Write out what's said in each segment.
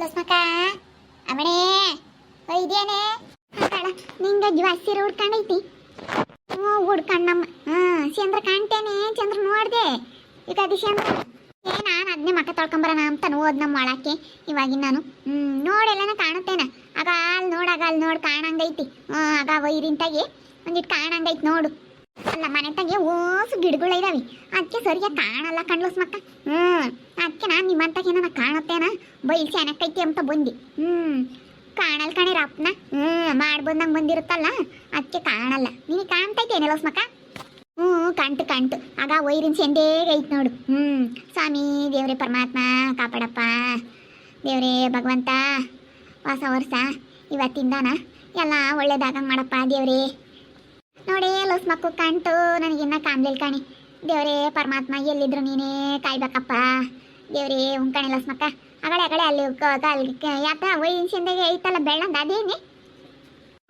ಲಸ್ಮಕ್ಕ ಅವಣೇ ಇದೇನೆ? ನಿಂಗ ಜ್ವಾಸಿರ ಹುಡ್ಕೊಂಡೈತಿ ಹ್ಞೂ ಹುಡ್ಕಣ್ಣಮ್ಮ ಹಾಂ ಚಂದ್ರ ಕಾಣ್ತೇನೆ, ಚಂದ್ರ ನೋಡ್ದೆ. ಈಗ ಅದು ಚಂದ್ರ ಏ, ನಾನು ಅದನ್ನೇ ಮಕ್ಕ ತೊಳ್ಕೊಂಬರೋಣ ಅಂತ ನೋದ್ ನಮ್ಮ ಒಳಕ್ಕೆ ಇವಾಗಿನ ನಾನು. ಹ್ಞೂ ನೋಡೆಲ್ಲನ ಕಾಣುತ್ತೇನ. ಆಗ ಅಲ್ಲಿ ನೋಡಾಗ ಅಲ್ಲಿ ನೋಡಿ, ಕಾಣಂಗೈತಿ. ಹ್ಞೂ ಆಗ ವೈರಿಂತಾಗಿ ಒಂದಿಟ್ಟು ಕಾಣಂಗೈತಿ ನೋಡು. ಅಲ್ಲ ಮನೆ ತಂಗಿ ಓಸು ಗಿಡಗಳು ಇದಾವೆ. ಅದಕ್ಕೆ ಸರಿಯಾಗಿ ಕಾಣಲ್ಲ ಕಣ್ಲಸ್ ಮಕ್ಕ. ಹ್ಞೂ ಅದಕ್ಕೆ ನಾನು ನಿಮ್ಮಂತಾಗೆ ಕಾಣತ್ತೇನ ಕಾಣುತ್ತೇನ? ಬೈಲ್ ಚೆನ್ನಾಗೈತಿ ಅಂತ ಬಂದು. ಹ್ಞೂ ಕಾಣಲ್ ಕಣಿ ಅಪ್ಪನ ಹ್ಞೂ ಮಾಡ್ಬಂದಂಗೆ ಬಂದಿರುತ್ತಲ್ಲ? ಅದಕ್ಕೆ ಕಾಣಲ್ಲ. ನೀನು ಕಾಣ್ತೈತೆ ಏನೆಲ್ಲ ಮಕ್ಕ? ಹ್ಞೂ ಕಂಟು ಕಂಟು. ಆಗ ವೈರಿನ ಸೆಂದೇಗ ಐತೆ ನೋಡು. ಹ್ಞೂ ಸ್ವಾಮಿ, ದೇವ್ರೇ ಪರಮಾತ್ಮ, ಕಾಪಾಡಪ್ಪ. ದೇವ್ರೇ ಭಗವಂತ, ಹೊಸ ವರ್ಷ. ಇವತ್ತಿಂದಾನ ಎಲ್ಲ ಒಳ್ಳೇದಾಗಂಗೆ ಮಾಡಪ್ಪ ದೇವ್ರೇ. ನೋಡಿ ಲೋಸ್ ಮಕ್ಕು ಕಾಣ್ತು ನನಗಿನ್ನ ಕಾಣ್ಲಿಲ್ಲ ಕಾಣಿ. ದೇವರೇ ಪರಮಾತ್ಮ, ಎಲ್ಲಿದ್ರು ನೀನೇ ಕಾಯ್ಬೇಕಪ್ಪ. ದೇವರೇ ಉಂಕಣಿ ಲಸ್ಮಕ್ಕ ಮಕ್ಕ. ಅಗಳೆ ಅಗಳೆ ಅಲ್ಲಿ ಯಾಕ? ವಯಸ್ಸಿಂದಾಗೆ ಐತಲ್ಲ ಬೆಳ್ಳಂದ? ಅದೇನೆ?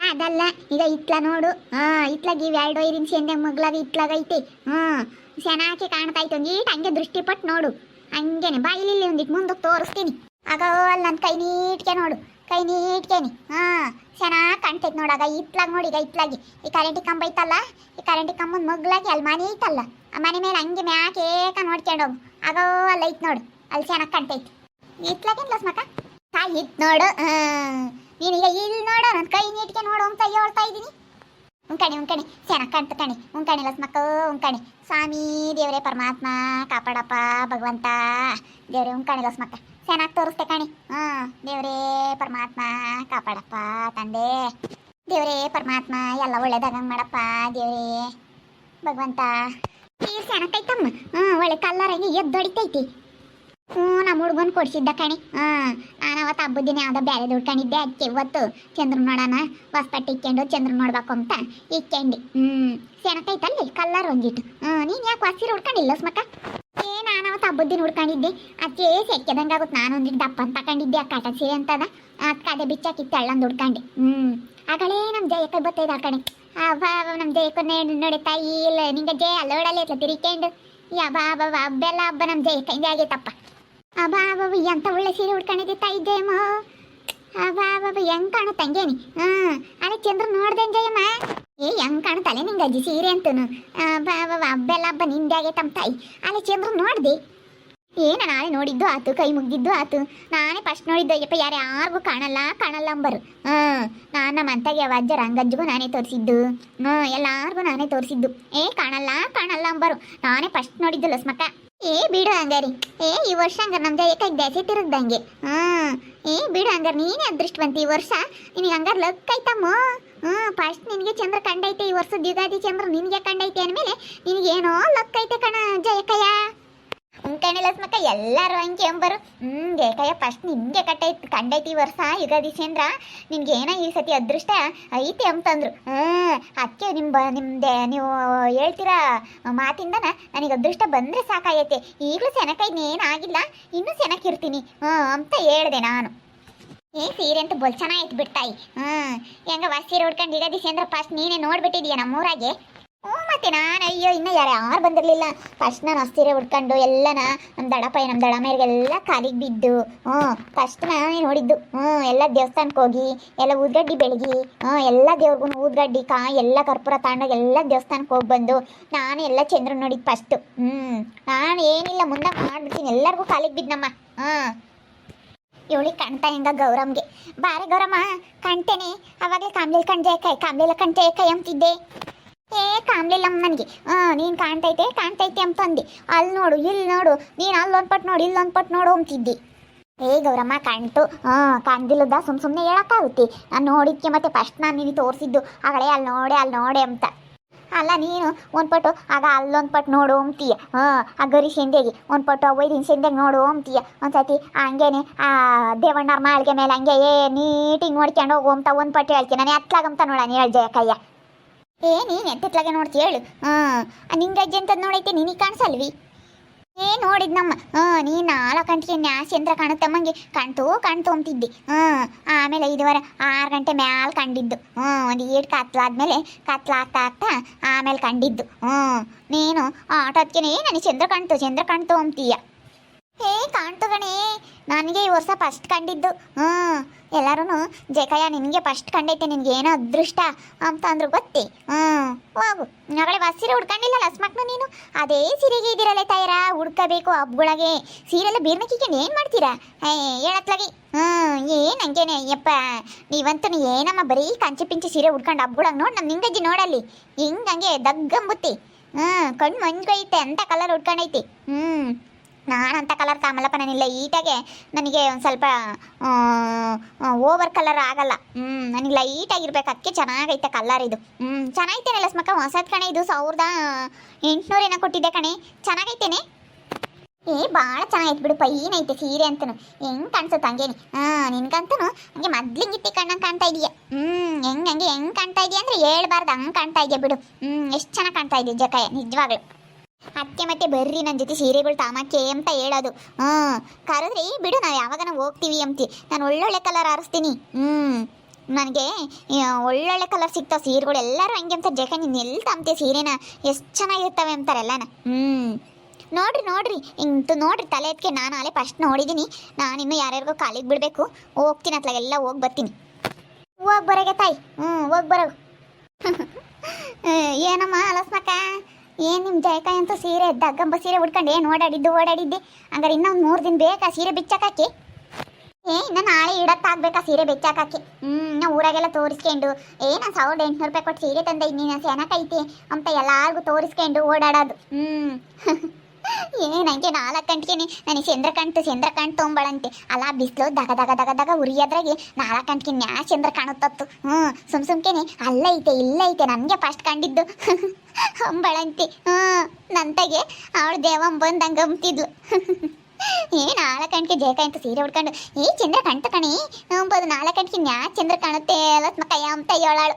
ಅದಲ್ಲ, ಈಗ ಇತ್ಲ ನೋಡು. ಹಾ ಇತ್ಲಾಗ ಇವ್ ಎರಡು ಐರಿನ ಸೆಂದೆ ಮಗ್ಲಾಗ ಇತ್ಲಾಗ ಐತಿ. ಹ್ಮ್ ಚೆನ್ನಾಗಿ ಕಾಣ್ತಾ ಐತೆ ನೀಟ್ ಹಂಗೆ ದೃಷ್ಟಿ ಪಟ್ಟು ನೋಡು. ಹಂಗೇನೆ ಬಾಯಿಲಿ ಒಂದಿಟ್ಟು ಮುಂದಕ್ಕೆ ತೋರಿಸ್ತೀನಿ. ಆಗ ಅಲ್ಲಿ ನನ್ನ ಕೈ ನೀಟ್ಕೆ ನೋಡು. ಕೈ ನೀಟ್ಕೇನಿ ಹಾ, ಚೆನ್ನಾಗಿ ಕಾಣ್ತೈತೆ ನೋಡಾಗ. ಇತ್ಲಾಗ ನೋಡಿ ಈಗ ಇತ್ಲಾಗಿ ಈ ಕರೆಂಟಿ ಕಂಬ ಐತಲ್ಲ, ಈ ಕರೆಂಟಿ ಕಂಬದ ಮಗ್ಲಾಗಿ ಅಲ್ಲಿ ಮನೆ ಐತಲ್ಲ. ಆ ಮನೆ ಮೇಲೆ ಹಂಗೆ ಮ್ಯಾಕೆ ನೋಡ್ಕೊಂಡು ಹೋಗು. ಆಗೋ ಅಲ್ಲಿ ಐತ್ ನೋಡು. ಅಲ್ಲಿ ಚೆನ್ನಾಗಿ ಕಾಣ್ತೈತೆ. ಇತ್ಲಾಗೇನ್ ಲಸ್ ಮಕ್ಕ ಕಾಯಿ ಇತ್ ನೋಡು. ಹಾ ನೀನೀಗ ಇಲ್ಲಿ ನೋಡು. ನನ್ನ ಕೈ ನೀಟ್ಕೆ ನೋಡು. ಅಂತ ಹೇಳ್ತಾ ಇದ್ದೀನಿ. ಉಂಕಣಿ ಉಂಕಣಿ ಚೆನ್ನಾಗಿ ಕಾಣ್ತು ಕಣಿ. ಉಂಕಣಿ ಲಸ್ ಮಕ್ಕ ಉಂಕಣಿ ಸ್ವಾಮಿ ದೇವರೇ ಪರಮಾತ್ಮ, ಕಾಪಾಡಪ್ಪ ಭಗವಂತ. ದೇವರೇ ಉಂಕಣಿ ಲಸ್ ಮಕ್ಕ ಚೆನ್ನಾಗಿ ತೋರಿಸ್ತೆ ಕಣಿ. ಹಾ, ದೇವರೇ ಪರಮಾತ್ಮ ಕಾಪಾಡಪ್ಪ ತಂದೆ. ದೇವರೇ ಪರಮಾತ್ಮ ಎಲ್ಲ ಒಳ್ಳೇದಾಗಂಗ್ ಮಾಡಪ್ಪ ದೇವರೇ. ಭಗವಂತ ನೀರು ಸೆಣಕೈತಮ್ಮ ಹ್ಞೂ ಒಳ್ಳೆ ಕಲ್ಲರಂಗೆ ಎದ್ದೊಡಿತೈತಿ. ಹ್ಞೂ, ನಮ್ಮ ಹುಡ್ಗನ್ ಕೊಡ್ಸಿದ್ದ ಕಣಿ. ಹಾಂ, ನಾನು ಅವತ್ತು ಹಬ್ಬದ ದಿನ ಯಾವುದೋ ಬೇರೆ ದುಡ್ಕೊಂಡಿದ್ದೆ ಅದಕ್ಕೆ ಇವತ್ತು ಚಂದ್ರ ನೋಡೋಣ, ಹೊಸ್ಪಟ್ಟು ಇಕ್ಕೊಂಡು ಚಂದ್ರ ನೋಡ್ಬೇಕು ಅಂತ ಇಕ್ಕಂಡಿ. ಹ್ಞೂ ಸೆಣಕೈತಲ್ಲಿ ಕಲ್ಲರ್ ಒಂದಿಟ್ಟು. ಹ್ಞೂ, ನೀನು ಯಾಕೆ ಹಸಿರು ಹುಡ್ಕೊಂಡಿಲ್ಲ ಸ್ಮಕ್ಕ? ಏ ನೋಡ್ಕೊಂಡಿದ್ದೆ ಅದಕ್ಕೆ ಸೆಕ್ಕೆದಂಗೆ ಆಗುತ್ತೆ ನಾನು ಒಂದಿಟ್ಟು ದಪ್ಪ ಅಂತ ತಗೊಂಡಿದ್ದೆ ಆ ಕಟಸಿ ಅಂತದ. ಅದಕ್ಕೆ ಅದೇ ಬಿಚ್ಚಾಕಿತ್ತು, ಅಳ್ಳಂದು ಹುಡ್ಕಂಡೆ. ಹ್ಞೂ ಆಗಳೇ ನಮ್ಮ ಜಯಕ್ಕ ಬತ್ತೈದು ಆ ಕಡೆ ನಮ್ಮ ಜಯಕ್ಕ ನೋಡಿ ತಾಯಿ ಇಲ್ಲ. ನಿಂಗೆ ಜಯ ಅಲ್ಲೋಡಲ್ಲಿ ಇಟ್ಲ ತಿರಿಕೊಂಡು ಅಬ್ಬಾ ಅಬ್ಬ ಹಬ್ಬೆಲ್ಲ ಹಬ್ಬ ನಮ್ಮ ಜಯಕ್ಕ ಹಿಂಗೆ ಆಗೈತಪ್ಪ ಅಬ್ಬಾ ಎಂತ ಒಳ್ಳೆ ಸೀರೆ ಹುಡ್ಕೊಂಡಿದ್ದೆ ತಾಯಿ ಜಯಮ್ಮ ಅಬ್ಬಾ ಅಬ್ಬ ಹೆಂಗ್ ಕಾಣುತ್ತೆ ಹಂಗೇನಿ? ಹಾಂ ಅದೇ ಚಂದ್ರ ನೋಡ್ದೆ ಜಯಮ್ಮ? ಏ, ಹೆಂಗ್ ಕಾಣುತ್ತಲೆ ನಿಂಗೆ ಅಜ್ಜಿ ಸೀರೆ ಅಂತನು? ಹಬ್ಬೆಲ್ಲ ಹಬ್ಬ ನಿಂದೆ ಆಗೈತಮ್ಮ ತಾಯಿ. ಅಲ್ಲಿ ಚಂದ್ರ ನೋಡ್ದೆ? ಏನ ನಾನೇ ನೋಡಿದ್ದು ಆತು, ಕೈ ಮುಗಿದ್ದು ಆತು. ನಾನೇ ಫಸ್ಟ್ ನೋಡಿದ್ದು, ಅಯ್ಯಪ್ಪ, ಯಾರು ಯಾರಿಗೂ ಕಾಣಲ್ಲ ಕಾಣಲ್ಲ ಅಂಬರು ಹ್ಞೂ, ನಾನು ನಮ್ಮ ಅಂತಾಗೆ ಅಜ್ಜ, ರಂಗಜ್ಜಿಗೂ ನಾನೇ ತೋರಿಸಿದ್ದು. ಹ್ಞೂ, ಎಲ್ಲಾರ್ಗೂ ನಾನೇ ತೋರಿಸಿದ್ದು. ಏ, ಕಾಣಲ್ಲ ಕಾಣಲ್ಲ ಅಂಬರು ನಾನೇ ಫಸ್ಟ್ ನೋಡಿದ್ದು ಲಸ್ಮಕ್ಕ. ಏ, ಬಿಡು ಹಂಗಾರಿ. ಏ, ಈ ವರ್ಷ ಹಂಗಾರೆ ನಮ್ದು ಏಕಾಗಿ ದಸೆ ತಿರುಗ್ದಂಗೆ. ಹ್ಞೂ, ಏ, ಬಿಡು ಹಂಗಾರೆ, ನೀನೇ ಅದೃಷ್ಟವಂತ ಈ ವರ್ಷ. ನಿನಗೆ ಹಂಗಾರೆ ಲಕ್ ಐತಮ್ಮ ಹ್ಞೂ ಫಸ್ಟ್ ನಿನಗೆ ಚಂದ್ರ ಕಂಡೈತೆ, ಈ ವರ್ಷದ ಯುಗಾದಿ ಚಂದ್ರ ನಿನಗೆ ಕಂಡೈತೆ ಅಂದಮೇಲೆ ನಿನಗೇನೋ ಲಕ್ ಐತೆ ಕಣ ಜಯಕಯ್ಯ ಉಂಕಣಿ ಮಕ್ಕ ಎಲ್ಲರೂ ಹಂಗೆ ಎಂಬರು ಹ್ಮ್ ಏಕಯ್ಯ ಫಸ್ಟ್ ನಿಮಗೆ ಕಟ್ಟೈತಿ ಕಂಡೈತಿ ವರ್ಷ ಯುಗಾದಿ ಚಂದ್ರ ನಿಮ್ಗೇನ ಈ ಸತಿ ಅದೃಷ್ಟ, ಐತಿ ಅಂತಂದ್ರು. ಹ್ಮ್, ಅದಕ್ಕೆ ನಿಮ್ ಬ ನಿಮ್ದೆ ನೀವು ಹೇಳ್ತೀರಾ ಮಾತಿಂದನ? ನನಗೆ ಅದೃಷ್ಟ ಬಂದ್ರೆ ಸಾಕಾಗೈತೆ. ಈಗಲೂ ಸೆನಕೈದು ಆಗಿಲ್ಲ. ಇನ್ನೂ ಸೆನಕಿರ್ತೀನಿ ಹ್ಮ್, ಅಂತ ಹೇಳ್ದೆ ನಾನು. ಏ, ಸೀರೆ ಅಂತ ಬೊಲ್ ಚೆನ್ನಾಗಿತ್ತು ಬಿಡ್ತಾಯಿ ಹ್ಮ್ ಹೆಂಗ ವಾ ಸೀರೆ ಉಡ್ಕೊಂಡು ಯುಗಾದಿ ಚಂದ್ರ ಫಸ್ಟ್ ನೀನೇ ನೋಡ್ಬಿಟ್ಟಿದೀಯ ನಮ್ಮೂರಾಗೆ? ಹ್ಞೂ ಮತ್ತೆ ನಾನು, ಅಯ್ಯೋ, ಇನ್ನೂ ಯಾರು ಯಾರು ಬಂದಿರಲಿಲ್ಲ. ಫಸ್ಟ್ ನಾನು ಅಸ್ತಿರೆ ಹುಡ್ಕೊಂಡು, ಎಲ್ಲನ ನಮ್ಮ ದಡಪ್ಪ ನಮ್ಮ ದಡಮೇರಿಗೆಲ್ಲ ಕಾಲಿಗೆ ಬಿದ್ದು, ಹ್ಞೂ ಫಸ್ಟ್ ನಾನೇ ನೋಡಿದ್ದು, ಹ್ಞೂ, ಎಲ್ಲ ದೇವಸ್ಥಾನಕ್ಕೆ ಹೋಗಿ, ಎಲ್ಲ ಊದ್ಗಡ್ಡಿ ಬೆಳಗಿ, ಹ್ಞೂ, ಎಲ್ಲ ದೇವ್ರಿಗೂ ಊದ್ಗಡ್ಡಿ, ಕಾ, ಎಲ್ಲ ಕರ್ಪೂರ ತಗೊಂಡೋಗಿ ಎಲ್ಲ ದೇವಸ್ಥಾನಕ್ಕೆ ಹೋಗಿ ಬಂದು, ನಾನು ಎಲ್ಲ ಚಂದ್ರ ನೋಡಿದ್ದು ಫಸ್ಟು ಹ್ಞೂ, ನಾನು ಏನಿಲ್ಲ, ಮುಂದೆ ಮಾಡ್ಬಿಡ್ತೀನಿ, ಎಲ್ಲರಿಗೂ ಕಾಲಿಗೆ ಬಿದ್ದನಮ್ಮ ಹಾಂ ಇವಳಿಗೆ ಕಾಣ್ತಾ ಹಿಂಗ ಗೌರಮ್ಗೆ. ಬಾರೆ ಗೌರಮ್ಮ ಕಾಣ್ತೇನೆ ಅವಾಗಲೇ ಕಾಮ್ಲಿಲ್ ಕಣ್ಜೆ ಕೈ ಕಾಮ್ಲಿಲ್ಲ ಕಣ್ಜೆ ಕೈ ಅಂತಿದ್ದೆ ಏ ಕಾಣಲಿಲ್ಲ ನನಗೆ. ಹಾಂ ನೀನು ಕಾಣ್ತೈತೆ ಕಾಣ್ತೈತೆ ಅಂತ ಅಂದೆ. ಅಲ್ಲಿ ನೋಡು ಇಲ್ಲಿ ನೋಡು. ನೀನು ಅಲ್ಲೊಂದು ಪಟ್ಟು ನೋಡು ಇಲ್ಲೊಂದು ಪಟ್ಟು ನೋಡು ಅಂತಿದ್ದಿ. ಏ, ಗೌರಮ್ಮ, ಕಾಣ್ತು. ಹಾಂ ಕಾಣ್ದಿಲ್ಲದ ಸುಮ್ ಸುಮ್ಮನೆ ಹೇಳೋಕ್ಕಾಗುತ್ತೆ. ನಾನು ನೋಡಿದ್ಕೆ ಮತ್ತೆ ಫಸ್ಟ್ ನಾನು ನಿನಗೆ ತೋರಿಸಿದ್ದು. ಆಗಲೇ ಅಲ್ಲಿ ನೋಡೆ ಅಲ್ಲಿ ನೋಡೆ ಅಂತ. ಅಲ್ಲ, ನೀನು ಒಂದು ಪಟ್ಟು ಆಗ ಅಲ್ಲೊಂದು ಪಟ್ಟು ನೋಡು ಅಂತೀಯ. ಹಾಂ ಆ ಗರಿ ಶೆಂದೆಗೆ ಒಂದು ಪಟ್ಟು ಒಯ್ದಿನ ಶೆಂದೆಗೆ ನೋಡು ಅಂತೀಯ. ಒಂದ್ಸತಿ ಹಂಗೇನೆ, ಆ, ದೇವಣ್ಣವ್ರ ಮಾಳಿಗೆ ಮೇಲೆ ಹಂಗೆ, ಏ ನೀಟಿಂಗ್ ನೋಡ್ಕೊಂಡು ಹೋಗು ಅಂತ ಒಂದು ಪಟ್ಟು ಹೇಳ್ತೀನಿ. ನಾನು ಎತ್ಲಾಗಂತ ನೋಡ, ನೀ ಜಯಕಯ್ಯ ಕಯ್ಯ ಏ, ನೀನು ಎತ್ತಿತ್ಲಾಗೆ ನೋಡ್ತಿ, ಹೇಳು. ಹಾಂ ನಿಂಗೆ ಅಜ್ಜಿ ಅಂತದ್ ನೋಡೈತೆ, ನಿನಗೆ ಕಾಣಿಸಲ್ವಿ? ಏ ನೋಡಿದ್ ನಮ್ಮ ಹಾಂ ನೀ ನಾಲ್ಕು ಗಂಟೆಗೆ ನ್ಯಾಸಿ ಯಂತ್ರ ಕಾಣುತ್ತಮ್ಮಂಗೆ ಕಾಣ್ತು ಕಾಣ್ತು ಅಂತಿದ್ದೆ. ಹಾಂ ಆಮೇಲೆ ಐದುವರೆ, ಆರು ಗಂಟೆ ಮ್ಯಾಲೆ ಕಂಡಿದ್ದು. ಹ್ಞೂ ಒಂದು ಏಟ್ ಕತ್ಲಾದ್ಮೇಲೆ ಕತ್ಲಾಗ್ತಾ ಆಗ್ತಾ ಆಮೇಲೆ ಕಂಡಿದ್ದು. ಹ್ಞೂ ನೀನು ಆಟೋದ್ಕೆ ನನಗೆ ಚಂದ್ರ ಕಾಣ್ತು ಚಂದ್ರ ಕಾಣ್ತು ಅಂತೀಯ? ಏ ಕಾಣ್ತು ಗಣೇ, ನನಗೆ ಈ ವರ್ಷ ಫಸ್ಟ್ ಕಂಡಿದ್ದು. ಹ್ಞೂ ಎಲ್ಲರೂ ಜೇಕಯ್ಯ ನಿನಗೆ ಫಸ್ಟ್ ಕಂಡೈತೆ ನಿನಗೆ ಏನೋ ಅದೃಷ್ಟ ಅಂತ ಅಂದ್ರು ಗೊತ್ತಿ? ಹ್ಞೂ ಹೋಗು. ಮಗಳೇ ಹೊಸ ಸೀರೆ ಹುಡ್ಕೊಂಡಿಲ್ಲ ಅಸ್ಮಕ್ನು ನೀನು? ಅದೇ ಸೀರೆಗೆ ಇದ್ದೀರಲ್ಲ ತಾಯರ ಉಡ್ಕೋಬೇಕು ಸೀರೆ ಸೀರೆಲ್ಲ ಬೀರ್ನಕ್ಕಿಗೆ ಏನು ಮಾಡ್ತೀರಾ? ಹೇ, ಹೇಳತ್ಲಾಗಿ. ಹ್ಞೂ ಏನು ಹಂಗೇನೆ, ಯಪ್ಪ, ನೀವಂತೂ ಏನಮ್ಮ ಬರೀ ಕಂಚಿ ಪಿಂಚಿ ಸೀರೆ ಉಡ್ಕೊಂಡು ಹಬ್ಬಗಳಾಗ ನೋಡಿ ನಮ್ಮ ನಿಂಗಜ್ಜಿ ನೋಡಲ್ಲಿ. ಹಿಂಗೆ ಹಂಗೆ ದಗ್ಗಂಬುತ್ತಿ. ಹ್ಞೂ ಕಣ್ಣು ಮಂಜ್ಗೈತೆ ಅಂತ ಕಲರ್ ಉಡ್ಕೊಂಡೈತಿ ಹ್ಞೂ ನಾನಂತ ಕಲರ್ ಕಾಮಲ್ಲಪ್ಪ ನಾನಿಲ್ಲ ಈಟಾಗೆ ನನಗೆ ಒಂದು ಸ್ವಲ್ಪ ಓವರ್ ಕಲರ್ ಆಗಲ್ಲ. ಹ್ಞೂ ನನಗೆ ಲೈಟಾಗಿರ್ಬೇಕು ಅದಕ್ಕೆ ಚೆನ್ನಾಗೈತೆ ಕಲರ್ ಇದು. ಹ್ಞೂ ಚೆನ್ನಾಗೈತೇನೆ ಲಸ್ಮಕ್ಕ ಹೊಸದ್ ಕಣೆ ಇದು, ಸಾವಿರದ ಎಂಟುನೂರೇನ ಕೊಟ್ಟಿದ್ದೆ ಕಣೆ. ಚೆನ್ನಾಗೈತೇನೆ. ಏ ಭಾಳ ಚೆನ್ನಾಗೈತೆ ಬಿಡು ಐತೆ ಸೀರೆ ಅಂತನು. ಹೆಂಗ್ ಕಾಣಿಸುತ್ತೆ ಹಂಗೇನಿ. ಹಾಂ, ನಿನ್ಗಂತನು ಹಂಗೆ ಮೊದ್ಲಿಂಗಿತ್ತಿ ಕಣ್ಣಂಗೆ ಕಾಣ್ತಾ ಇದೀಯ. ಹ್ಞೂ ಹೆಂಗ್, ಹಂಗೆ ಹೆಂಗ್ ಕಾಣ್ತಾ ಇದೀಯ ಅಂದ್ರೆ ಹೇಳ್ಬಾರ್ದು, ಹಂಗೆ ಕಾಣ್ತಾ ಇದೆಯಾ ಬಿಡು. ಹ್ಞೂ ಎಷ್ಟು ಚೆನ್ನಾಗಿ ಕಾಣ್ತಾ ಇದೀಯ, ಜಕಾಯ, ನಿಜವಾಗ್ಲು. ಅತ್ತೆ ಮತ್ತೆ ಬರ್ರಿ ನನ್ನ ಜೊತೆ ಸೀರೆಗಳು ತಾಮಕ್ಕೆ ಅಂತ ಹೇಳೋದು. ಹ್ಞೂ ಕರೆದ್ರಿ ಬಿಡು, ನಾವು ಯಾವಾಗನ ಹೋಗ್ತೀವಿ ಅಂತಿ. ನಾನು ಒಳ್ಳೊಳ್ಳೆ ಕಲರ್ ಆರಿಸ್ತೀನಿ. ಹ್ಞೂ ನನಗೆ ಒಳ್ಳೊಳ್ಳೆ ಕಲರ್ ಸಿಗ್ತಾವೆ ಸೀರೆಗಳು ಎಲ್ಲರೂ ಹಂಗೆ ಅಂತ ಜಕ ನೀನು ಎಲ್ಲಿ ತಾಮ್ತೀಯ ಸೀರೆನ? ಎಷ್ಟು ಚೆನ್ನಾಗಿರ್ತವೆ ಅಂತಾರೆಲ್ಲನ ಹ್ಞೂ ನೋಡ್ರಿ ನೋಡ್ರಿ. ಇಂತು ನೋಡ್ರಿ, ತಲೆ ಎತ್ಕೆ ನಾನು ಅಲ್ಲೇ ಫಸ್ಟ್ ನೋಡಿದ್ದೀನಿ ನಾನು ಇನ್ನೂ ಯಾರ್ಯಾರಿಗೂ ಕಾಲಿಗೆ ಬಿಡಬೇಕು. ಹೋಗ್ತೀನಿ ಅತ್ಲಾಗೆಲ್ಲ ಹೋಗಿ ಬರ್ತೀನಿ. ಹೋಗಿ ಬರೋಗೆ ತಾಯಿ. ಹ್ಞೂ ಹೋಗಿ ಬರೋ ಏನಮ್ಮ ಅಲಸ್ಮಕ್ಕ ಏನು ನಿಮ್ಮ ಜಯಕಾಯಿ ಅಂತೂ ಸೀರೆ ದಗ್ಗಂಬ ಸೀರೆ ಉಟ್ಕೊಂಡು ಏನು ಓಡಾಡಿದ್ದು, ಓಡಾಡಿದ್ದೆ? ಹಂಗಾರೆ ಇನ್ನೊಂದು ಮೂರು ದಿನ ಬೇಕಾ ಸೀರೆ ಬಿಚ್ಚಾಕಿ ಏ, ಇನ್ನು ನಾಳೆ ಇಡತ್ತಾಗ್ಬೇಕಾ ಸೀರೆ ಬೆಚ್ಚಾಕಿ ಹ್ಞೂ ನಾ ಊರಾಗೆಲ್ಲ ತೋರಿಸ್ಕೊಂಡು. ಏ, ನಾನು ಸಾವಿರದ ಎಂಟುನೂರು ರೂಪಾಯಿ ಕೊಟ್ಟು ಸೀರೆ ತಂದೆ ನೀನು ಸೆನಕೈತಿ ಅಂತ ಎಲ್ಲರಿಗೂ ತೋರಿಸ್ಕೊಂಡು ಓಡಾಡೋದು. ಹ್ಞೂ ಏ ನನಗೆ ನಾಲ್ಕು ಗಂಟೆಗೆ ನನಗೆ ಚಂದ್ರಕಾಂತ ಚಂದ್ರಕಾಂತ ತೊಗೊಂಬಳಂತೆ ಅಲ್ಲ, ಬಿಸಿಲು ದಗ ದಗ ದಗ ದಗ ಉರಿಯೋದ್ರಾಗೆ ನಾಲ್ಕು ಗಂಟೆಗೆ ನ್ಯಾ ಚಂದ್ರ ಕಾಣುತ್ತತ್ತು. ಹ್ಞೂ ಸುಮ್ ಸುಮ್ಕೆನೆ ಅಲ್ಲೈತೆ, ಇಲ್ಲೈತೆ, ನನಗೆ ಫಸ್ಟ್ ಕಂಡಿದ್ದು. ಅಂಬಳಂತೆ ಹ್ಞೂ ನಂತಗೆ ಅವಳು ದೇವಂ ಬಂದು ಹಂಗೆ ಅಂಬ್ತಿದ್ಲು ಏ, ನಾಲ್ಕು ಗಂಟೆಗೆ ಜೇಕ ಅಂತ ಸೀರೆ ಉಡ್ಕೊಂಡು ಏ, ಚಂದ್ರ ಕಾಣ್ತ ಕಣಿ. ಅಂಬೋದು ನಾಲ್ಕು ಗಂಟೆಗೆ ನ್ಯಾ ಚಂದ್ರ ಕಾಣುತ್ತೆ ಅಲ್ಲ ಕೈ ಅಂತ ಹೇಳಾಳು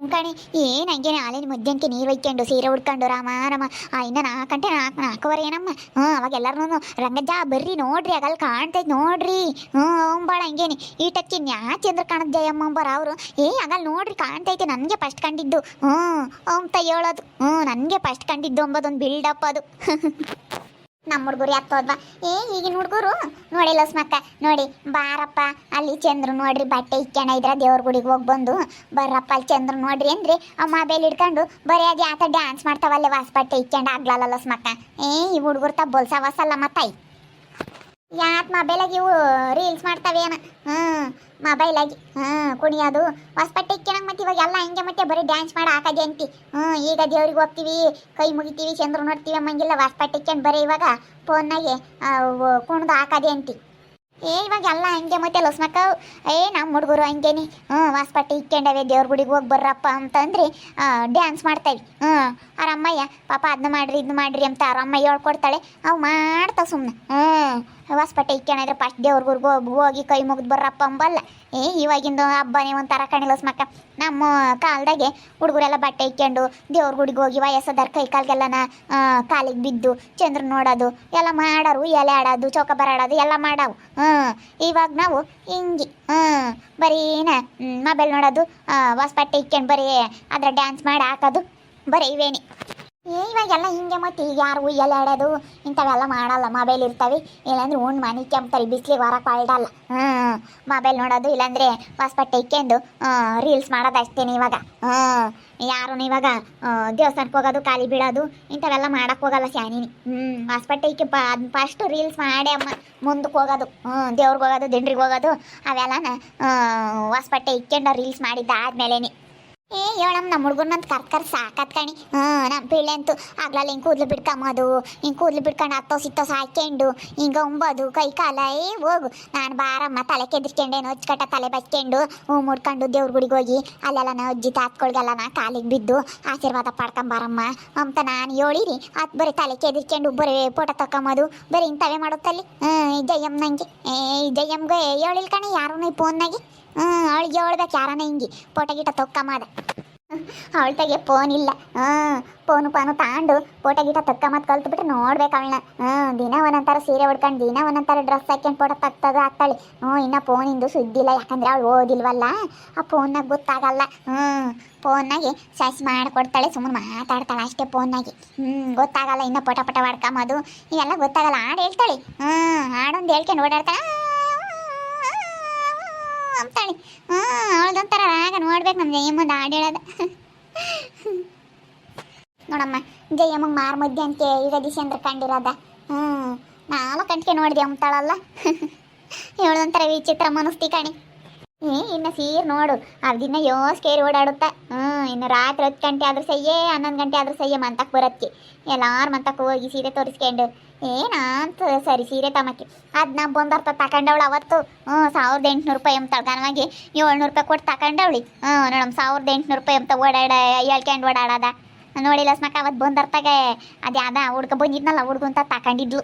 ಕಣಿ, ಏನು ಹಂಗೇನೆ ಹಾಲಿನ ಮುದ್ದೆಂಕೆ ನೀರು ಒಯ್ಕೊಂಡು, ಸೀರೆ ಉಡ್ಕೊಂಡು ರಾಮ ರಾಮ. ಆ, ಇನ್ನ ನಾಲ್ಕು ಗಂಟೆ ನಾಲ್ಕು ನಾಲ್ಕುವರೆ ಏನಮ್ಮ? ಹ್ಞೂ ಅವಾಗ ಎಲ್ಲರೂ ರಂಗಜ್ಜ ಬರ್ರಿ, ನೋಡ್ರಿ, ಅಗಲ್ ಕಾಣ್ತೈತೆ ನೋಡ್ರಿ. ಹ್ಞೂ ಹಂಗೇನಿ. ಈಟಕ್ಕೆ ನ್ಯಾ ಚಂದ್ರ ಕಾಣದ್ ಜಯಮ್ಮ ಅಂಬಾರ ಅವರು. ಏ ಆಗಲ್ ನೋಡ್ರಿ, ಕಾಣ್ತೈತೆ, ನನಗೆ ಫಸ್ಟ್ ಕಂಡಿದ್ದು. ಹ್ಞೂ ಅಂತ ಹೇಳೋದು. ಹ್ಞೂ ನನಗೆ ಫಸ್ಟ್ ಕಂಡಿದ್ದು ಅಂಬೋದೊಂದು ಬಿಲ್ಡಪ್ ಅದು. ನಮ್ಮ ಹುಡುಗರು ಯಾಕೋದ್ವಾ ಏ, ಈಗಿನ ಹುಡುಗರು? ನೋಡಿ ಲಸ್ಮಕ್ಕ, ನೋಡಿ, ಬಾರಪ್ಪ, ಅಲ್ಲಿ ಚಂದ್ರ ನೋಡ್ರಿ, ಬಟ್ಟೆ ಇಕ್ಕಣ ಇದ್ರ ದೇವ್ರ ಗುಡಿಗೆ ಹೋಗಿ ಬಂದು. ಬರ್ರಪ್ಪ, ಅಲ್ಲಿ ಚಂದ್ರ ನೋಡ್ರಿ ಅಂದ್ರೆ ಅವ ಮೊಬೈಲ್ ಹಿಡ್ಕೊಂಡು ಬರೀ ಅದು ಯಾತ ಡ್ಯಾನ್ಸ್ ಮಾಡ್ತಾವಲ್ಲೇ, ವಾಸ್ ಬಟ್ಟೆ ಇಕ್ಕೊಂಡು ಆಗ್ಲಲ್ಲ ಲಸ್ಮಕ್ಕ. ಏ, ಈ ಹುಡುಗರು ತ ಬೊಲ್ಸ ವಸಲ್ಲ ಮತ್ತಾಯಿ ಯಾಕೆ ಮೊಬೈಲಾಗಿ ಇವು ರೀಲ್ಸ್ ಮಾಡ್ತಾವೇನ ಹ್ಮ್ ಮೊಬೈಲಾಗಿ ಹ್ಞೂ ಕುಣಿಯೋದು ಹೊಸ್ಪಟ್ಟೆ ಇಕ್ಕಿನಂಗೆ ಮತ್ತೆ ಇವಾಗ ಎಲ್ಲ ಹಿಂಗೆ ಮತ್ತೆ ಬರೀ ಡ್ಯಾನ್ಸ್ ಮಾಡಿ ಹಾಕದೆ ಅಂತಿ ಹ್ಞೂ ಈಗ ದೇವ್ರಿಗೆ ಹೋಗ್ತೀವಿ, ಕೈ ಮುಗಿತೀವಿ, ಚಂದ್ರ ನೋಡ್ತೀವಿ ಅಮ್ಮಂಗಿಲ್ಲ ಹೊಸ್ಪಟ್ಟೆ ಇಕ್ಕೊಂಡು ಬರೀ ಇವಾಗ ಫೋನ್ನಾಗೆ ಕುಣ್ದು ಹಾಕದೆ ಅಂತಿ ಏ, ಇವಾಗ ಎಲ್ಲ ಹಂಗೆ ಮತ್ತೆ ಲಸ್ಮಕ್ಕ ಏ ನಮ್ಮ ಹುಡುಗರು ಹಂಗೇನಿ. ಹ್ಞೂ ಹೊಸಪಟ್ಟೆ ಇಕ್ಕೊಂಡವೆ ದೇವ್ರ ಗುಡಿಗೆ ಹೋಗಿ ಬರ್ರಪ್ಪ ಅಂತಂದ್ರೆ ಡ್ಯಾನ್ಸ್ ಮಾಡ್ತಾವೆ ಹ್ಞೂ ಅವ್ರ ಅಮ್ಮಯ್ಯ ಪಾಪ ಅದನ್ನ ಮಾಡ್ರಿ ಇದನ್ನ ಮಾಡ್ರಿ ಅಂತ ಅವ್ರ ಅಮ್ಮ ಹೇಳ್ಕೊಡ್ತಾಳೆ. ಅವು ಮಾಡ್ತಾವೆ ಸುಮ್ಮನೆ ಹ್ಞೂ ವಾಸ್ಪಟ್ಟೆ ಇಕ್ಕೇನಾದ್ರೆ ಫಸ್ಟ್ ದೇವ್ರ ಗುರ್ಗೆ ಹೋಗಿ ಹೋಗಿ ಕೈ ಮುಗಿದು ಬರ್ರಪ್ಪ ಅಂಬಲ್ಲ. ಏ, ಇವಾಗಿಂದು ಹಬ್ಬನೇ ಒಂಥರ ಕಣಿಲಸ್ ಮಕ್ಕ. ನಮ್ಮ ಕಾಲದಾಗೆ ಹುಡುಗರೆಲ್ಲ ಬಟ್ಟೆ ಇಕ್ಕೊಂಡು ದೇವ್ರ ಗುಡಿಗೆ ಹೋಗಿ ವಯಸ್ಸದಾರ ಕೈ ಕಾಲ್ಗೆಲ್ಲನ ಕಾಲಿಗೆ ಬಿದ್ದು ಚಂದ್ರ ನೋಡೋದು, ಎಲ್ಲ ಮಾಡೋರು, ಎಲೆ ಆಡೋದು, ಚೌಕ ಬರಾಡೋದು ಎಲ್ಲ ಮಾಡಾವು. ಹ್ಞೂ ಇವಾಗ ನಾವು ಹಿಂಗೆ. ಹ್ಞೂ ಬರೀನ ಮೊಬೈಲ್ ನೋಡೋದು ಹೊಸ್ಪಟ್ಟೆ ಇಕ್ಕೊಂಡು ಬರೀ ಅದರ ಡ್ಯಾನ್ಸ್ ಮಾಡಿ ಹಾಕೋದು, ಬರೀ ಇವೇನಿ. ಇವಾಗೆಲ್ಲ ಹಿಂಗೆ ಮತ್ತೆ ಈಗ ಯಾರು ಉಯ್ಯಲ್ಲ ಆಡೋದು? ಇಂಥವೆಲ್ಲ ಮಾಡಲ್ಲ ಮೊಬೈಲ್ ಇರ್ತವೆ. ಇಲ್ಲಾಂದ್ರೆ ಉಣ್ಣು ಮನೆ ಕೆಂಪ್ತಾರೆ ಬಿಸಿಲಿಗೆ ಹೊರಕ್ಕೆ ಹೊಲ್ಡಲ್ಲ ಹ್ಞೂ ಮೊಬೈಲ್ ನೋಡೋದು, ಇಲ್ಲಾಂದ್ರೆ ಹೊಸ್ಪಟ್ಟೆ ಇಕ್ಕೆಂದು ರೀಲ್ಸ್ ಮಾಡೋದು ಅಷ್ಟೇನೆ ಇವಾಗ. ಹ್ಞೂ ಯಾರು ಇವಾಗ ದೇವಸ್ಥಾನಕ್ಕೆ ಹೋಗೋದು, ಖಾಲಿ ಬೀಳೋದು, ಇಂಥವೆಲ್ಲ ಮಾಡಕ್ಕೆ ಹೋಗಲ್ಲ ಶಾನಿನಿ. ಹ್ಞೂ ಹೊಸ್ಪಟ್ಟೆ ಇಕ್ಕಿ ಪ ಫಸ್ಟ್ ರೀಲ್ಸ್ ಮಾಡಿ ಅಮ್ಮ ಮುಂದಕ್ಕೆ ಹೋಗೋದು. ಹ್ಞೂ ದೇವ್ರಿಗೆ ಹೋಗೋದು, ದಿಂಡ್ರಿಗೆ ಹೋಗೋದು, ಅವೆಲ್ಲನ ಹೊಸ್ಪಟ್ಟೆ ಇಕ್ಕೊಂಡು ರೀಲ್ಸ್ ಮಾಡಿದ್ದ ಆದ್ಮೇಲೇನೆ ಏ ಹೇಳಮ್ಮ ನಮ್ಮ ಹುಡುಗರ್ನಂತ ಕರ್ಕರ್ ಕರ್ ಸಾಕತ್ ಕಣಿ. ಹ್ಞೂ ನಮ್ಮ ಪಿಳ್ಳೆ ಅಂತೂ ಆಗ್ಲಲ್ಲ ಹಿಂಗೆ ಕೂದಲು ಬಿಡ್ಕೊಂಬೋದು ಹಿಂಗೆ ಕೂದಲು ಬಿಡ್ಕೊಂಡು ಹತ್ತೋ ಸಿತ್ತೋ ಹಾಕ್ಕೊಂಡು ಹಿಂಗೆ ಒಂಬೋದು ಕೈ ಕಾಲ, ಏ, ಹೋಗು. ನಾನು ಬಾರಮ್ಮ, ತಲೆ ಕೆದಿರ್ಕೊಂಡೇನು ಹೊಚ್ಕಟ್ಟ ತಲೆ ಬಚ್ಕೊಂಡು, ಹೂ ಮುಡ್ಕೊಂಡು ದೇವ್ರ ಗುಡಿಗೆ ಹೋಗಿ, ಅಲ್ಲೆಲ್ಲ ನಾ ಅಜ್ಜಿ ತಾತ್ಕೊಳ್ಗೆಲ್ಲ ನಾ ಕಾಲಿಗೆ ಬಿದ್ದು ಆಶೀರ್ವಾದ ಪಡ್ಕೊಂಬಾರಮ್ಮ ಅಂತ ನಾನು ಹೇಳಿರಿ ಅದು ಬರೀ ತಲೆ ಕೆದಿರ್ಕೊಂಡು ಬರೀ ಫೋಟೋ ತಕೊಂಬೋದು ಬರೀ ಇಂಥವೇ ಮಾಡುತ್ತಲ್ಲಿ ಹ್ಞೂ ಜಯಮ್ ನಂಗೆ. ಏ ಜಯಮ್ಗೆ ಹೇಳಿಲ್ ಕಣಿ ಯಾರೂ ಈ ಫೋನ್ನಾಗೆ ಹ್ಞೂ ಅವಳಿಗೆ ಹೇಳ್ಬೇಕು ಯಾರನ್ನ ಹಿಂಗೆ. ಫೋಟೋ ಗೀಟ ತೊಕ್ಕಮಾದ ಅವಳ್ತಾಗೆ ಫೋನ್ ಇಲ್ಲ. ಹಾಂ ಫೋನು ಪಾನು ತಾಂಡು ಫೋಟೋ ಗೀಟ ತಕ್ಕ ಮತ್ತೆ ಕಲ್ತು ಬಿಟ್ಟು ನೋಡ್ಬೇಕು ಅವಳನ್ನ ಹಾಂ ದಿನ ಒಂದೊಂಥರ ಸೀರೆ ಉಡ್ಕೊಂಡು, ದಿನ ಒಂದೊಂಥರ ಡ್ರೆಸ್ ಹಾಕ್ಕೊಂಡು ಫೋಟೋ ತಗ್ತದ ಹಾಕ್ತಾಳೆ ಹ್ಞೂ ಇನ್ನು ಫೋನಿಂದು ಸುದ್ದಿಲ್ಲ ಯಾಕಂದ್ರೆ ಅವಳು ಓದಿಲ್ವಲ್ಲ. ಆ ಫೋನ್ನಾಗ ಗೊತ್ತಾಗಲ್ಲ. ಹ್ಞೂ ಫೋನ್ನಾಗೆ ಸಸ್ ಮಾಡಿಕೊಡ್ತಾಳೆ ಸುಮ್ಮನೆ ಮಾತಾಡ್ತಾಳೆ ಅಷ್ಟೇ ಫೋನ್ನಾಗೆ ಹ್ಞೂ ಗೊತ್ತಾಗಲ್ಲ, ಇನ್ನು ಪಟ ಪಟ ಮಾಡ್ಕೊಂಬೋದು ಇವೆಲ್ಲ ಗೊತ್ತಾಗಲ್ಲ, ಹಾಡು ಹೇಳ್ತಾಳೆ. ಹ್ಞೂ ಹಾಡೊಂದು ಹೇಳ್ಕೊಂಡು ಓಡಾಡ್ತಾಳೆ. ಅಂತಾಳೆ ಹ್ಞೂ ಅವಳದೊಂಥರ ರಾಗ ನೋಡ್ಬೇಕು ನಮ್ಮ ಜಯಮ್ಮದ ಹಾಡು ನೋಡಮ್ಮ, ಜಯಮ್ಮಂಗೆ ಮಾರು ಮುದ್ದೆ ಅಂತ ಈಗ ಅಂದ್ರೆ ಕಂಡಿರೋದ? ಹ್ಞೂ ನಾಲ್ಕು ಗಂಟೆಗೆ ನೋಡಿದೆ ಅಂತಾಳಲ್ಲ ಇವಳದೊಂಥರ ವಿಚಿತ್ರ ಮನಸ್ತಿ ಕಣಿ. ಏ, ಇನ್ನ ಸೀರ್ ನೋಡು ದಿನ ಯೋಸ್ ಕೇರಿ ಓಡಾಡುತ್ತಾ. ಹ್ಞೂ ಇನ್ನು ರಾತ್ರಿ ಹತ್ತು ಗಂಟೆ ಆದ್ರೂ ಸಯ್ಯೇ ಹನ್ನೊಂದು ಗಂಟೆ ಆದ್ರೂ ಸಯ್ಯೇ ಮಂತಕ್ಕೆ ಬರೋದಕ್ಕೆ ಎಲ್ಲಾರು ಮಂತಕ್ಕೆ ಹೋಗಿ ಸೀರೆ ತೋರಿಸ್ಕೊಂಡು. ಏನಂತ? ಸರಿ, ಸೀರೆ ತಮಕ್ಕೆ ನಾ ಬಂದರ್ಥ ತಗೊಂಡವಳು ಅವತ್ತು. ಹ್ಞೂ ಸಾವಿರದ ಎಂಟುನೂರು ರೂಪಾಯಿ ಅಂತ ಗನವಾಗಿ ಏಳ್ನೂರು ರೂಪಾಯಿ ಕೊಟ್ಟು ತಗೊಂಡವಳಿ. ಹ್ಞೂ ನೋಡಮ್ಮ ಸಾವಿರದ ಎಂಟುನೂರು ರೂಪಾಯಿ ಅಂತ ಓಡಾಡ ಹೇಳ್ಕೊಂಡು ಓಡಾಡದ. ನೋಡಿಲ್ಲ ಸ್ಮಕ ಅವತ್ತು ಬಂದರ್ತಾಗ. ಅದು ಯಾವ್ದ ಹುಡ್ಕ ಬಂದಿದ್ನಲ್ಲ ಅಂತ ತಕೊಂಡಿದ್ಲು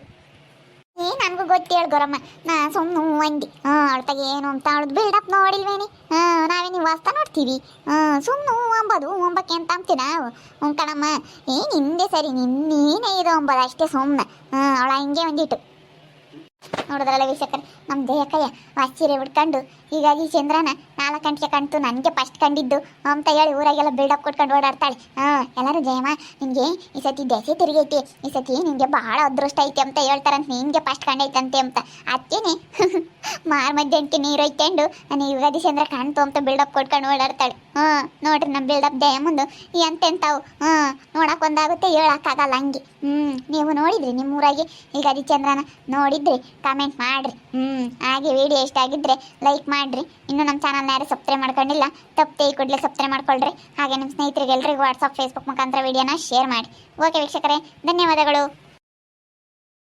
ಏ ನನಗೂ ಗೊತ್ತೇಳು ಗೊರಮ್ಮ. ನಾ ಸುಮ್ಮನೆ ಹ್ಞೂ ಅಂದಿ. ಹಾಂ, ಅಳ್ತಾಗ ಏನು ಅಂತ ಅವಳದು ಬಿಲ್ಡಪ್ ನೋಡಿಲ್ವೇನಿ? ಹಾಂ, ನಾವೇ ನೀವು ವಾಸ್ತ ನೋಡ್ತೀವಿ. ಹಾಂ ಸುಮ್ಮನೆ ಹ್ಞೂ ಅಂಬೋದು ಹ್ಞೂ ಅಂತ ಅಂತೀವಿ ಹ್ಞೂ ಕಣಮ್ಮ. ಏ, ನಿಂದೆ ಸರಿ ನಿನ್ನೇನೇ ಇದು ಅಂಬೋದು, ಅಷ್ಟೇ ಸುಮ್ಮನೆ ಹಾಂ, ಅವಳ ಹಂಗೆ ನೋಡಿದ್ರಲ್ಲ ವೀಕ್ಷಕರು ನಮ್ಮ ದೇಹಕಯ್ಯ ಆಶ್ಚರ್ಯ ಬಿಡ್ಕೊಂಡು ಹೀಗಾಗಿ ಚಂದ್ರನ ನಾಲ್ಕು ಗಂಟೆಗೆ ಕಂತು ನನಗೆ ಫಸ್ಟ್ ಕಂಡಿದ್ದು, ಅಂತ ಹೇಳಿ ಊರಾಗೆಲ್ಲ ಬಿಲ್ಡಪ್ ಕೊಟ್ಕೊಂಡು ಓಡಾಡ್ತಾಳೆ. ಹಾಂ, ಎಲ್ಲರೂ ಜಯಮ್ಮ, ನಿನಗೆ ಈ ಸತಿ ದೆಸೆ ತಿರುಗೈತಿ, ಈ ಸತಿ ನಿನಗೆ ಭಾಳ ಅದೃಷ್ಟ ಐತಿ ಅಂತ ಹೇಳ್ತಾರಂತ, ನಿನಗೆ ಫಸ್ಟ್ ಕಂಡೈತಂತೆ ಅಂತ. ಅತ್ತೇನೆ, ಮಾರ್ ಮಧ್ಯೆ ನೀರು ಒಯ್ಕೊಂಡು ನಾನು ಯುಗಾದಿ ಚಂದ್ರ ಕಾಣ್ತು ಅಂತ ಬಿಲ್ಡಪ್ ಕೊಟ್ಕೊಂಡು ಓಡಾಡ್ತಾಳೆ. ಹಾಂ ನೋಡ್ರಿ ನಮ್ಮ ಬಿಲ್ಡಪ್ ಮುಂದೆ ಎಂತೆಂತಾವು? ಹ್ಞೂ ನೋಡಕ್ಕೆ ಒಂದಾಗುತ್ತೆ, ಹೇಳಕ್ಕಾಗಲ್ಲ ಹಂಗೆ. ಹ್ಞೂ, ನೀವು ನೋಡಿದ್ರಿ ನಿಮ್ಮ ಊರಾಗೆ ಈಗ ಚಂದ್ರನ ನೋಡಿದ್ರಿ ಕಮೆಂಟ್ ಮಾಡಿರಿ. ಹ್ಞೂ, ಹಾಗೆ ವಿಡಿಯೋ ಇಷ್ಟ ಆಗಿದ್ರೆ ಲೈಕ್ ಮಾಡಿರಿ. ಇನ್ನು ನಮ್ಮ ಚಾನಲ್ನ ಯಾರು ಸಬ್ಸ್ಕ್ರೈಬ್ ಮಾಡ್ಕೊಂಡಿಲ್ಲ, ತಪ್ಪು ಈ ಕೂಡಲೇ ಸಬ್ಸ್ಕ್ರೈಬ್ ಮಾಡ್ಕೊಳ್ರಿ. ಹಾಗೆ ನಿಮ್ಮ ಸ್ನೇಹಿತರಿಗೆ ಎಲ್ರಿಗೂ ವಾಟ್ಸಪ್ ಫೇಸ್ಬುಕ್ ಮುಖಾಂತರ ವಿಡಿಯೋನ ಶೇರ್ ಮಾಡಿ. ಓಕೆ ವೀಕ್ಷಕರೇ, ಧನ್ಯವಾದಗಳು.